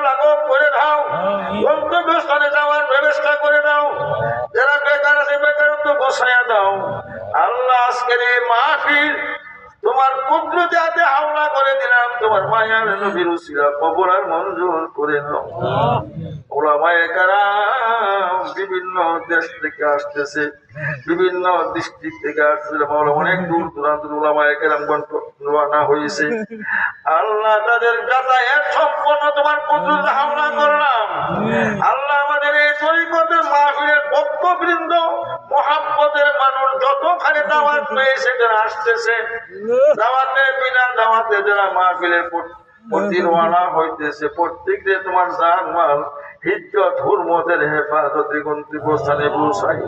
লাঘব করে দাও। গন্তব্যস্থানে যাওয়ার ব্যবস্থা করে দাও। যারা বেকার আছে বেকারত্ব বসায়া দাও। আল্লাহ আজকের এই মাহফিল তোমার কুদরতে হাতে হাওলা করে দিলাম, তোমার মায়ার নবীর উসিলা কবর আর মঞ্জুর করে নাও। ওলামায়ে কারাম বিভিন্ন দেশ থেকে আসতেছে, বিভিন্ন ডিস্ট্রিক্ট থেকে আসতেছে মাওলা অনেক দূর দূরান্ত ওলামায়ে কেরামগণ রওনা হয়েছে। আল্লাহ তাদের যাতায়াত সম্পন্ন তোমার কুদরত হামলা করলাম। আল্লাহ আমাদের এই তরিকতের ভক্তবৃন্দ মহাব্বতের মানুষ যতখানে দাওয়াত পেয়ে সেখানে আসতেছে, দাওয়াতে বিনা দাওয়াতে যারা মাহফিলের প্রতিরওয়ানা হইতেছে প্রত্যেককে তোমার জান মাল হুরমতের পৌঁছাই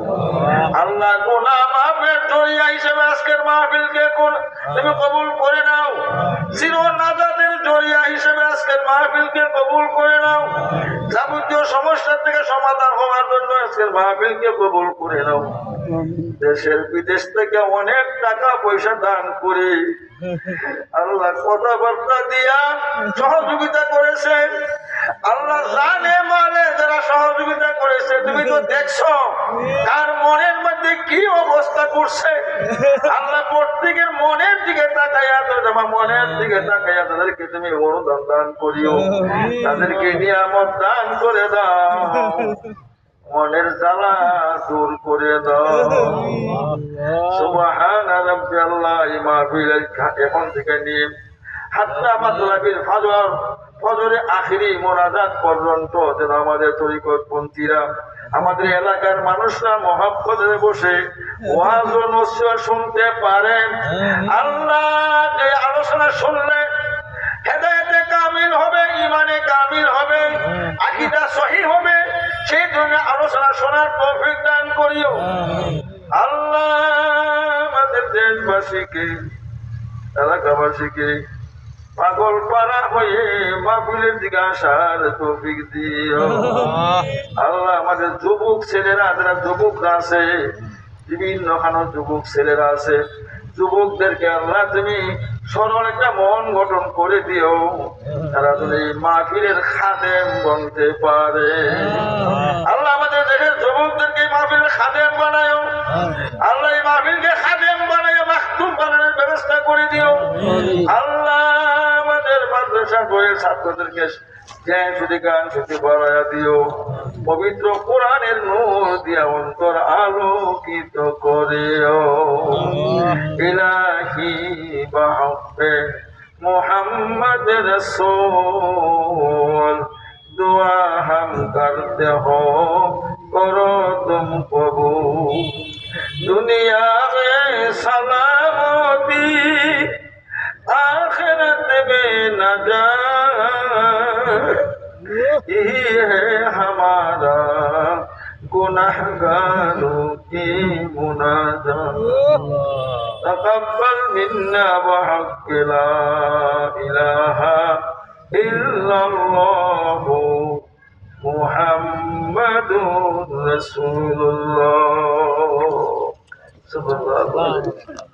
আল্লাহ গোনা মাহফিল হিসেবে আজকের মাহফিলকে কোন তুমি কবুল করে নাও। চির জড়িয়া হিসেবে আজকের মাহফিলকে কবুল করে নাও। যাবতীয় থেকে সমাধান হওয়ার জন্য আজকের মাহফিলকে কবুল করে নাও। দেশের বিদেশ থেকে অনেক টাকা পয়সা দান করে আল্লাহ কথাবার্তা দিয়া সহযোগিতা করেছে। আল্লাহ জানে সহযোগিতা করেছে, তুমি তো দেখছ তার মনের মধ্যে কি অবস্থা করছে। আল্লাহ প্রত্যেকের মনের দিকে তাকাইয়া তো তোমার মনের দিকে তাকাইয়া তাদেরকে তুমি অনুদান দান করিও, তাদেরকে নিয়ামত দান করে দাও, মনের জ্বালা দূর করে দাও। সুবহান রাব্বি আল্লাহ, এই মাহফিল এখন থেকে নিয়ে হাত্তা মাতলাবিল ফজর। ফজরে আখিরি মোনাজাত পর্যন্ত যেন আমাদের তরিকত পন্থীরা আমাদের এলাকার মানুষরা মহাব্বতে বসে ওয়াজ ও নসিহত শুনতে পারেন। আল্লাহ যে আলোচনা শুনলে হেদায়েতে কামিল হবে ইমানে কামিল হবে আকিদা সহি হবে সেই জন্য আলোচনা শোনার তৌফিক দান করিও। আল্লাহ আমাদের দেশবাসীকে এলাকাবাসীকে পাগল পাড়া হয়ে বাবুলের দিকে আসার তৌফিক দিও। আল্লাহ আমাদের যুবক ছেলেরা যারা যুবকরা আছে বিভিন্ন খানো যুবক ছেলেরা আছে যুবকদেরকে আল্লাহ তুমি সরল একটা মন গঠন করে দিও। তারা যদি মাহফিলের খাদেম বনতে পারে। আল্লাহ। আমাদের দেশের যুবকদেরকে মাহফিলের খাদেম বানায়। আল্লাহ। এই মাহফিলকে খাদেম বানায় মাহতুম বানানোর ব্যবস্থা করে দিও। আল্লাহ মাদ্রাসার বইয়ের ছাত্রদেরকে পবিত্র কোরআনের আলোকিত করেও। ইলাহি বাহবে মোহাম্মদ রসোল। হো তুম দুনিয়া সালা में नजात यही है हमारा गुनहगारों की मुनाजात تقبل منا بحق لا إله إلا الله محمد رسول الله صلى الله عليه وسلم